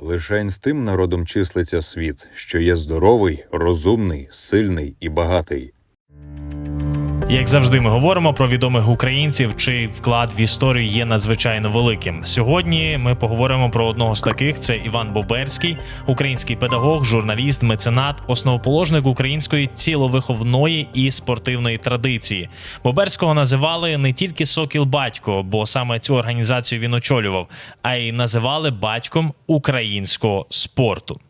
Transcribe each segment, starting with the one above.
Лишень з тим народом числиться світ, що є здоровий, розумний, сильний і багатий. Як завжди, ми говоримо про відомих українців, чий вклад в історію є надзвичайно великим. Сьогодні ми поговоримо про одного з таких: це Іван Боберський, український педагог, журналіст, меценат, основоположник української ціловиховної і спортивної традиції. Боберського називали не тільки Сокіл Батько, бо саме цю організацію він очолював, а й називали батьком українського спорту.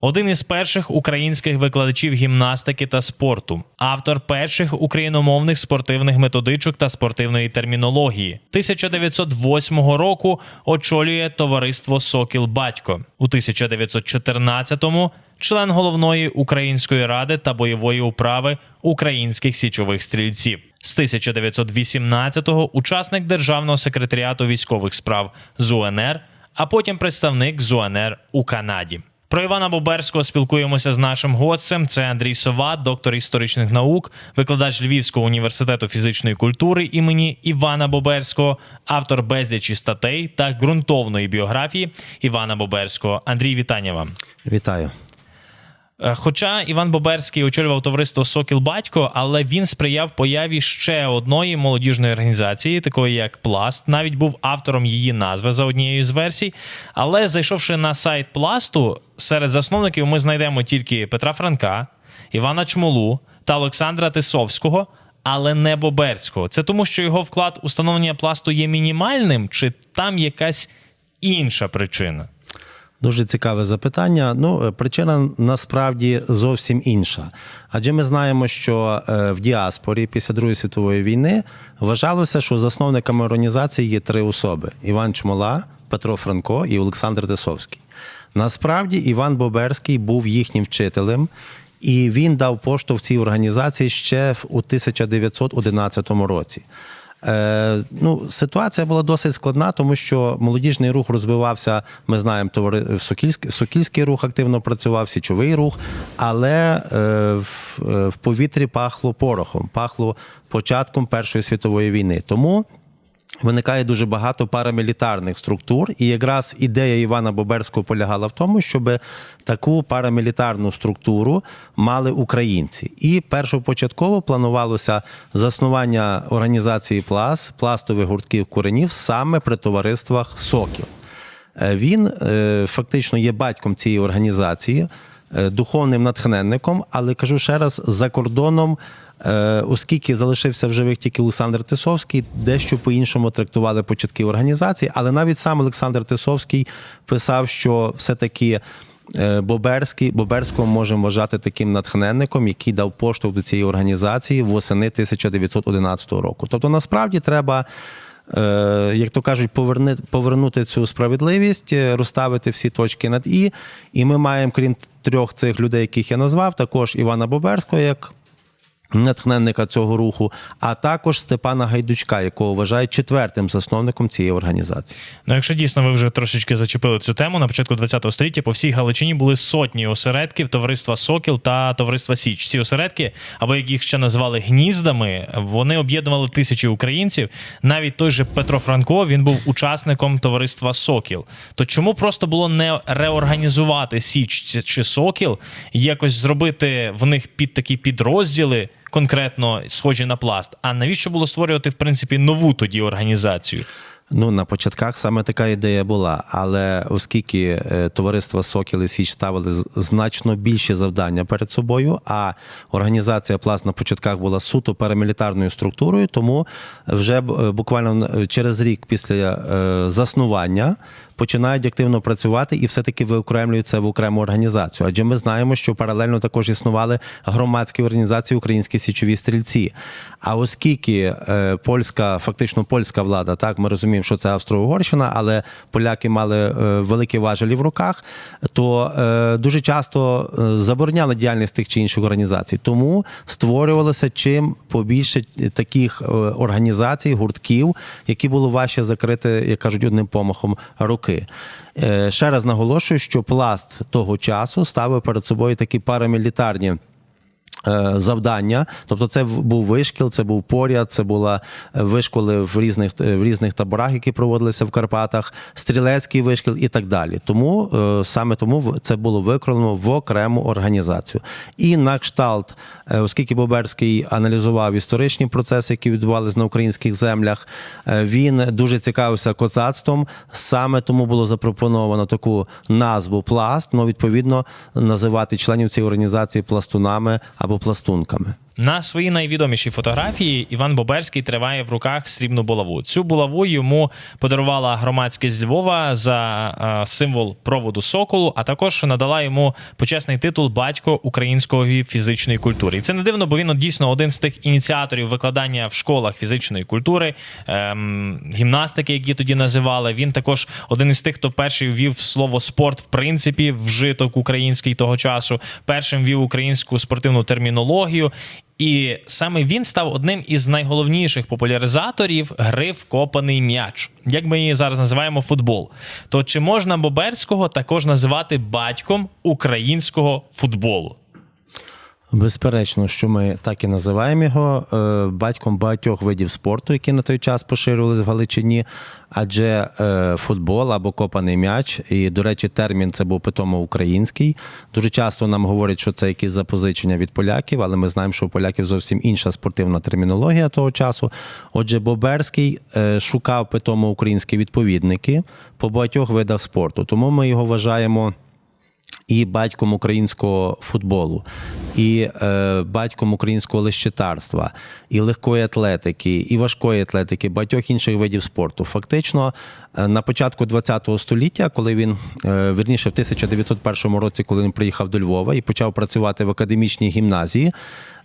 Один із перших українських викладачів гімнастики та спорту, автор перших україномовних спортивних методичок та спортивної термінології. 1908 року очолює товариство Сокіл Батько. У 1914-му член головної української ради та бойової управи українських січових стрільців. З 1918-го учасник державного секретаріату військових справ з УНР, а потім представник з УНР у Канаді. Про Івана Боберського спілкуємося з нашим гостем. Це Андрій Сова, доктор історичних наук, викладач Львівського університету фізичної культури імені Івана Боберського, автор безлічі статей та ґрунтовної біографії Івана Боберського. Андрій, вітання вам. Вітаю. Е, Хоча Іван Боберський очолював товариство Сокіл Батько, але він сприяв появі ще одної молодіжної організації, такої як Пласт. Навіть був автором її назви за однією з версій. Але зайшовши на сайт Пласту, серед засновників ми знайдемо тільки Петра Франка, Івана Чмолу та Олександра Тисовського. Але не Боберського. Це тому, що його вклад у становлення пласту є мінімальним, чи там якась інша причина? Дуже цікаве запитання. Ну, е, причина насправді зовсім інша. Адже ми знаємо, що е, в діаспорі після Другої світової війни вважалося, що засновниками організації є три особи: Іван Чмола, Петро Франко і Олександр Тисовський. Насправді Іван Боберський був їхнім вчителем. І він дав поштовх цій організації ще в- у 1911 році. Е, ну, ситуація була досить складна, тому що молодіжний рух розвивався. Ми знаємо, товари Сокільський, Сокільський рух активно працював, січовий рух, але е, в, е, в повітрі пахло порохом, пахло початком Першої світової війни. Тому Виникає дуже багато парамілітарних структур, і якраз ідея Івана Боберського полягала в тому, щоб таку парамілітарну структуру мали українці. І першопочатково планувалося заснування організації плас, пластових гуртків коренів саме при товариствах Сокіл. Е, Він е, фактично є батьком цієї організації, е, духовним натхненником, але кажу ще раз, за кордоном, оскільки залишився в живих тільки Олександр Тисовський, дещо по-іншому трактували початки організації, але навіть сам Олександр Тисовський писав, що все-таки. е, Боберський, Боберського можемо вважати таким натхненником, який дав поштовх до цієї організації восени 1911 року. Тобто, насправді треба е, як то кажуть, поверни, повернути цю справедливість, е, розставити всі точки над і. І ми маємо, крім трьох цих людей, яких я назвав, також Івана Боберського як. Натхненника цього руху, а також Степана Гайдучка, якого вважають четвертим засновником цієї організації. Ну, якщо дійсно ви вже трошечки зачепили цю тему, на початку ХХ століття по всій Галичині були сотні осередків товариства Сокіл та товариства Січ. Ці осередки, або як їх ще називали гніздами, вони об'єднували тисячі українців. Навіть той же Петро Франко він був учасником товариства Сокіл. То чому просто було не реорганізувати Січ чи Сокіл, якось зробити в них під такі підрозділи? Конкретно схожі на пласт. А навіщо було створювати в принципі нову тоді організацію? Ну, на початках саме така ідея була, але оскільки е, товариства Сокіл і Січ ставили значно більші завдання перед собою, а організація Пласт на початках була суто парамілітарною структурою, тому вже е, буквально е, через рік після заснування починають активно працювати і все-таки виокремлюють це в окрему організацію. Адже ми знаємо, що паралельно також існували громадські організації Українські січові стрільці. А оскільки е, польська, фактично польська влада, так ми розуміємо, що це Австро-Угорщина, але поляки мали е, великі важелі в руках, то е, дуже часто забороняли діяльність тих чи інших організацій. Тому створювалося чим побільше таких організацій, гуртків, які було важче закрити, як кажуть, одним помахом руки. Е, Ще раз наголошую, що пласт того часу ставив перед собою такі парамілітарні Завдання, тобто це був вишкіл, це був поряд, це була е, вишколи в різних е, в різних таборах, які проводилися в Карпатах, стрілецький вишкіл і так далі. Тому е, саме тому це було виконано в окрему організацію. І на кшталт, е, оскільки Боберський аналізував історичні процеси, які відбувалися на українських землях, е, він дуже цікавився козацтвом. Саме тому було запропоновано таку назву пласт. Ну відповідно називати членів цієї організації пластунами або пластунками. На своїй найвідомішій фотографії Іван Боберський триває в руках срібну булаву. Цю булаву йому подарувала громадськість з Львова за е, символ проводу соколу, а також надала йому почесний титул батько української фізичної культури. І це не дивно, бо він дійсно один з тих ініціаторів викладання в школах фізичної культури, ем, гімнастики, які тоді називали. Він також один із тих, хто перший ввів слово спорт в принципі вжиток український того часу. Першим ввів українську спортивну термінологію. І саме він став одним із найголовніших популяризаторів гри в копаний м'яч, як ми її зараз називаємо футбол. То чи можна Боберського також називати батьком українського футболу? Безперечно, що ми так і називаємо його е, батьком багатьох видів спорту, які на той час поширювалися в Галичині. Адже е, футбол або копаний м'яч, і, до речі, термін це був питомо український. Дуже часто нам говорять, що це якісь запозичення від поляків, але ми знаємо, що у поляків зовсім інша спортивна термінологія того часу. Отже, Боберський е, шукав питомо українські відповідники по багатьох видах спорту. Тому ми його вважаємо і батьком українського футболу, і е, батьком українського лещитарства, і легкої атлетики, і важкої атлетики, багатьох інших видів спорту. Фактично, е, на початку ХХ століття, коли він е, верніше в 1901 році, коли він приїхав до Львова і почав працювати в академічній гімназії.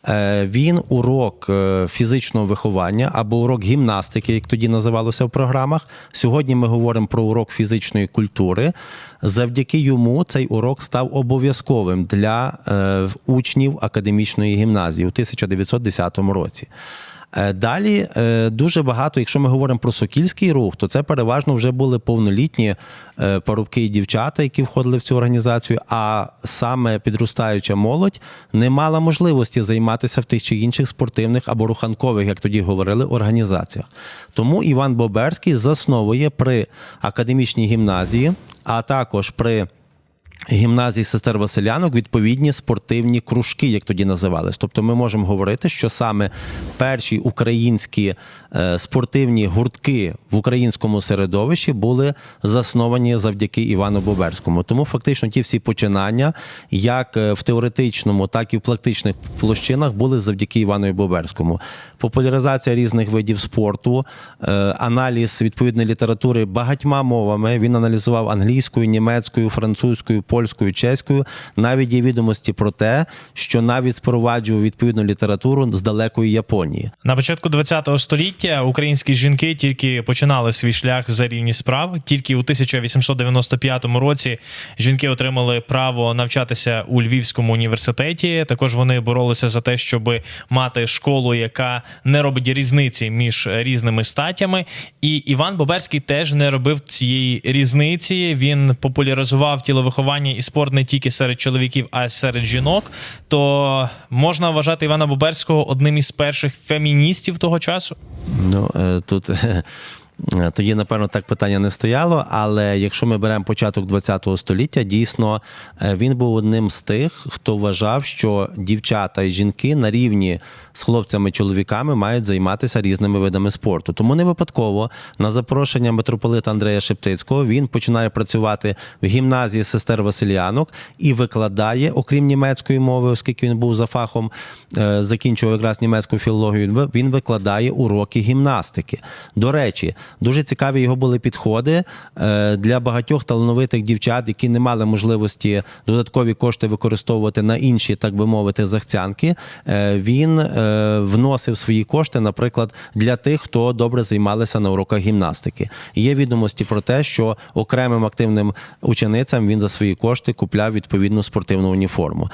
Е, Він урок е, фізичного виховання або урок гімнастики, як тоді називалося в програмах. Сьогодні ми говоримо про урок фізичної культури. Завдяки йому цей урок став обов'язковим для е, учнів академічної гімназії у 1910 році. Е, Далі е, дуже багато, якщо ми говоримо про сокільський рух, то це переважно вже були повнолітні е, парубки і дівчата, які входили в цю організацію. А саме підростаюча молодь не мала можливості займатися в тих чи інших спортивних або руханкових, як тоді говорили, організаціях. Тому Іван Боберський засновує при академічній гімназії, а також при гімназії сестер Василянок відповідні спортивні кружки, як тоді називались. Тобто ми можемо говорити, що саме перші українські е, спортивні гуртки в українському середовищі були засновані завдяки Івану Боберському. Тому фактично ті всі починання, як е, в теоретичному, так і в практичних площинах, були завдяки Івану Боберському. Популяризація різних видів спорту, е, аналіз відповідної літератури багатьма мовами. Він аналізував англійською, німецькою, французькою, польською, чеською. Навіть є відомості про те, що навіть спроваджував відповідну літературу з далекої Японії. На початку ХХ століття українські жінки тільки починали свій шлях за рівні справ. Тільки у 1895 році жінки отримали право навчатися у Львівському університеті. Також вони боролися за те, щоб мати школу, яка не робить різниці між різними статтями. І Іван Боберський теж не робив цієї різниці. Він популяризував тіловиховання і спорт не тільки серед чоловіків, а й серед жінок. То можна вважати Івана Боберського одним із перших феміністів того часу. Ну е, тут е, тоді, напевно, так питання не стояло. Але якщо ми беремо початок ХХ століття, дійсно е, він був одним з тих, хто вважав, що дівчата і жінки на рівні з хлопцями-чоловіками мають займатися різними видами спорту. Тому не випадково на запрошення митрополита Андрея Шептицького він починає працювати в гімназії сестер Василянок і викладає, окрім німецької мови, оскільки він був за фахом, е, закінчував якраз німецьку філологію. Він викладає уроки гімнастики. До речі, дуже цікаві його були підходи е, для багатьох талановитих дівчат, які не мали можливості додаткові кошти використовувати на інші, так би мовити, захцянки. Е, Він е, вносив свої кошти, наприклад, для тих, хто добре займалися на уроках гімнастики. Є відомості про те, що окремим активним ученицям він за свої кошти купляв відповідну спортивну уніформу.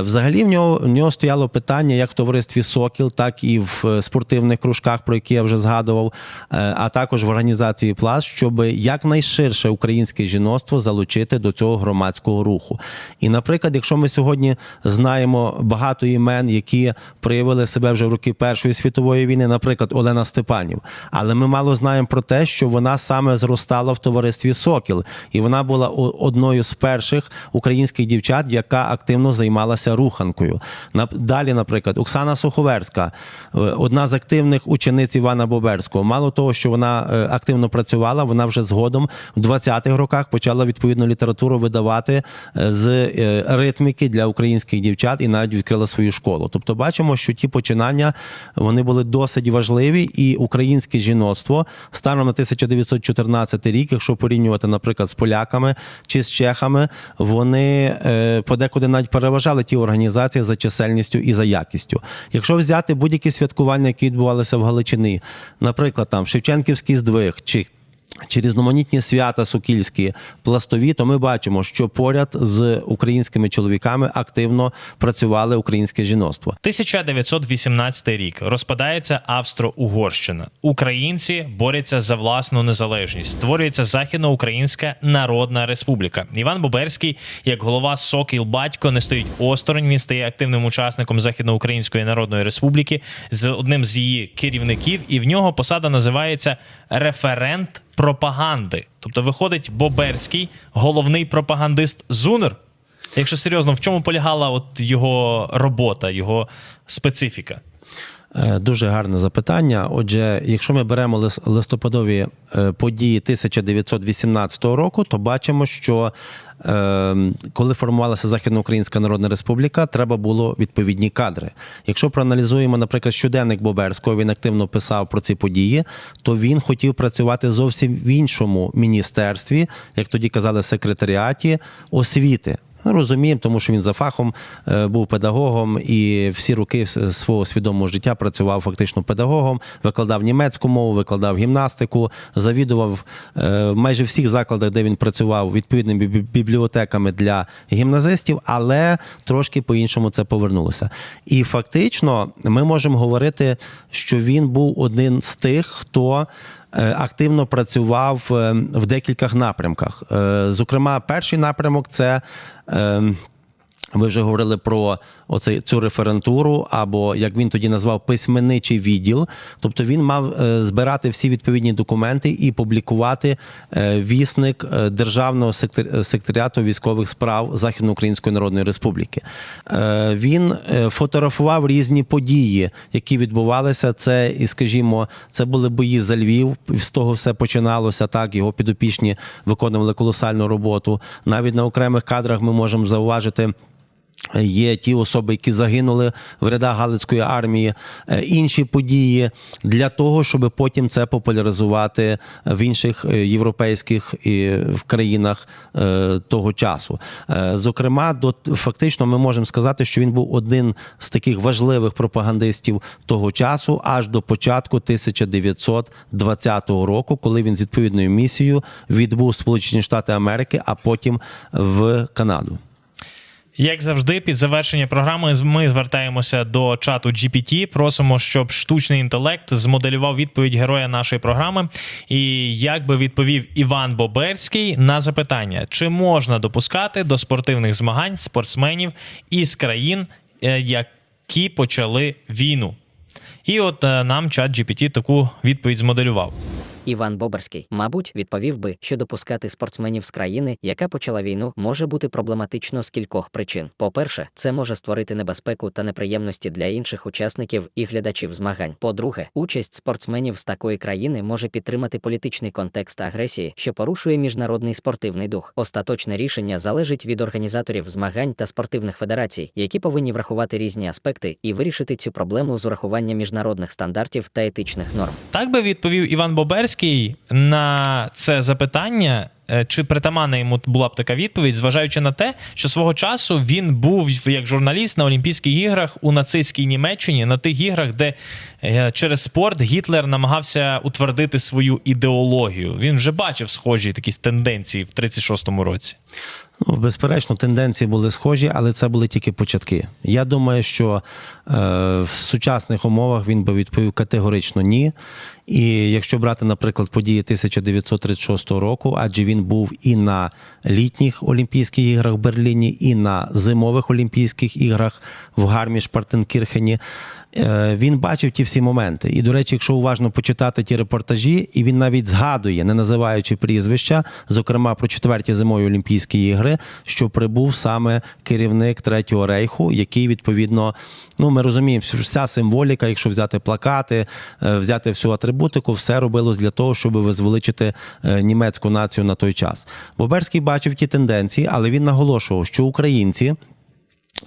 Взагалі в нього, в нього стояло питання як в товаристві Сокіл, так і в спортивних кружках, про які я вже згадував, а також в організації Пласт, щоб якнайширше українське жіноцтво залучити до цього громадського руху. І, наприклад, якщо ми сьогодні знаємо багато імен, які проявили себе вже в роки Першої світової війни, наприклад, Олена Степанів, але ми мало знаємо про те, що вона саме зростала в товаристві Сокіл, і вона була одною з перших українських дівчат, яка активно займалася руханкою. Далі, наприклад, Оксана Суховерська, е, одна з активних учениць Івана Боберського. Мало того, що вона е, активно працювала, вона вже згодом в 20-х роках почала відповідну літературу видавати е, з е, ритміки для українських дівчат і навіть відкрила свою школу. Тобто, бачимо, що ті починання вони були досить важливі, і українське жіноцтво станом на 1914 рік, якщо порівнювати, наприклад, з поляками чи з чехами, вони подекуди навіть переважали ті організації за чисельністю і за якістю. Якщо взяти будь-які святкування, які відбувалися в Галичині, наприклад, там Шевченківський здвиг чи чи різноманітні свята сукільські, пластові, то ми бачимо, що поряд з українськими чоловіками активно працювали українське жіноцтво. 1918 рік розпадається Австро-Угорщина. Українці борються за власну незалежність. Створюється Західноукраїнська Народна Республіка. Іван Боберський, як голова Сокіл Батько, не стоїть осторонь. Він стає активним учасником Західноукраїнської Народної Республіки з одним з її керівників, і в нього посада називається референт пропаганди. Тобто, виходить Боберський, головний пропагандист Зунер. Якщо серйозно, в чому полягала от його робота, його специфіка? Е, Дуже гарне запитання. Отже, якщо ми беремо листопадові е, події 1918 року, то бачимо, що е, коли формувалася Західноукраїнська Народна Республіка, треба було відповідні кадри. Якщо проаналізуємо, наприклад, щоденник Боберського, він активно писав про ці події, то він хотів працювати зовсім в іншому міністерстві, як тоді казали, секретаріаті освіти. Розуміємо, тому що він за фахом е, був педагогом і всі роки свого свідомого життя працював фактично педагогом, викладав німецьку мову, викладав гімнастику, завідував е, майже всіх закладах, де він працював, відповідними бібліотеками для гімназистів, але трошки по-іншому це повернулося. І фактично ми можемо говорити, що він був один з тих, хто активно працював е, в декількох напрямках. Е, Зокрема, перший напрямок це. е, Ви вже говорили про оцей цю референтуру, або як він тоді назвав письменничий відділ. Тобто він мав е, збирати всі відповідні документи і публікувати е, вісник е, державного секретаріату військових справ Західноукраїнської Народної Республіки. Він фотографував різні події, які відбувалися. Це і, скажімо, це були бої за Львів. З того все починалося. Так його підопічні виконували колосальну роботу. Навіть на окремих кадрах ми можемо зауважити. Є ті особи, які загинули в рядах Галицької армії, е, інші події для того, щоб потім це популяризувати в інших е, європейських країнах е, того часу. Зокрема, до фактично ми можемо сказати, що він був один з таких важливих пропагандистів того часу, аж до початку 1920 року, коли він з відповідною місією відбув Сполучені Штати Америки, а потім в Канаду. Як завжди, під завершення програми ми звертаємося до чату GPT. Просимо, щоб штучний інтелект змоделював відповідь героя нашої програми. І як би відповів Іван Боберський на запитання, чи можна допускати до спортивних змагань спортсменів із країн, е, які почали війну? І от е, нам чат GPT таку відповідь змоделював. Іван Боберський, мабуть, відповів би, що допускати спортсменів з країни, яка почала війну, може бути проблематично з кількох причин. По-перше, це може створити небезпеку та неприємності для інших учасників і глядачів змагань. По-друге, участь спортсменів з такої країни може підтримати політичний контекст агресії, що порушує міжнародний спортивний дух. Остаточне рішення залежить від організаторів змагань та спортивних федерацій, які повинні врахувати різні аспекти і вирішити цю проблему з урахуванням міжнародних стандартів та етичних норм. Так би відповів Іван Боберський на це запитання, е, чи притаманна йому була б така відповідь, зважаючи на те, що свого часу він був як журналіст на Олімпійських іграх у нацистській Німеччині, на тих іграх, де е, через спорт Гітлер намагався утвердити свою ідеологію. Він вже бачив схожі такі тенденції в 36-му році. Ну, безперечно, тенденції були схожі, але це були тільки початки. Я думаю, що е, в сучасних умовах він би відповів категорично ні. І якщо брати, наприклад, події 1936 року, адже він був і на літніх Олімпійських іграх в Берліні, і на зимових Олімпійських іграх в Гарміш-Партенкірхені. Е, Він бачив ті всі моменти. І, до речі, якщо уважно почитати ті репортажі, і він навіть згадує, не називаючи прізвища, зокрема про четверті зимові Олімпійські ігри, що прибув саме керівник Третього рейху, який відповідно, ну ми розуміємо, що вся символіка, якщо взяти плакати, е, взяти всю атрибутику, все робилось для того, щоб возвеличити е, німецьку націю на той час. Боберський бачив ті тенденції, але він наголошував, що українці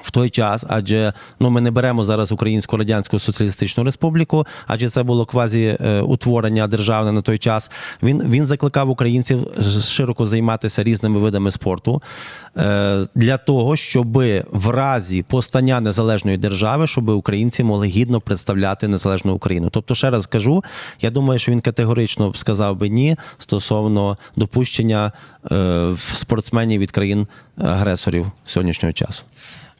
в той час, адже ну ми не беремо зараз Українську Радянську Соціалістичну Республіку, адже це було квазі е, утворення державне на той час. Він, він закликав українців широко займатися різними видами спорту е, для того, щоб в разі постання незалежної держави, щоб українці могли гідно представляти незалежну Україну. Тобто, ще раз кажу, я думаю, що він категорично сказав би ні стосовно допущення е, спортсменів від країн агресорів сьогоднішнього часу.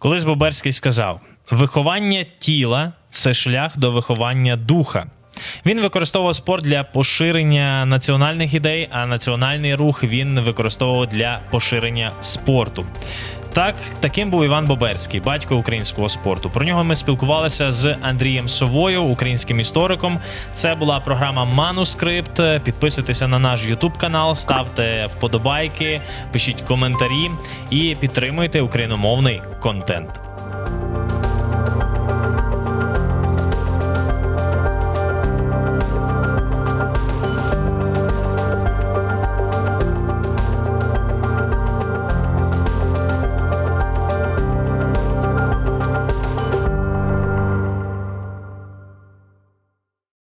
Колись Боберський сказав: виховання тіла це шлях до виховання духа. Він використовував спорт для поширення національних ідей, а національний рух він використовував для поширення спорту. Так, таким був Іван Боберський, батько українського спорту. Про нього ми спілкувалися з Андрієм Совою, українським істориком. Це була програма Манускрипт. Підписуйтеся на наш Ютуб канал, ставте вподобайки, пишіть коментарі і підтримуйте україномовний контент.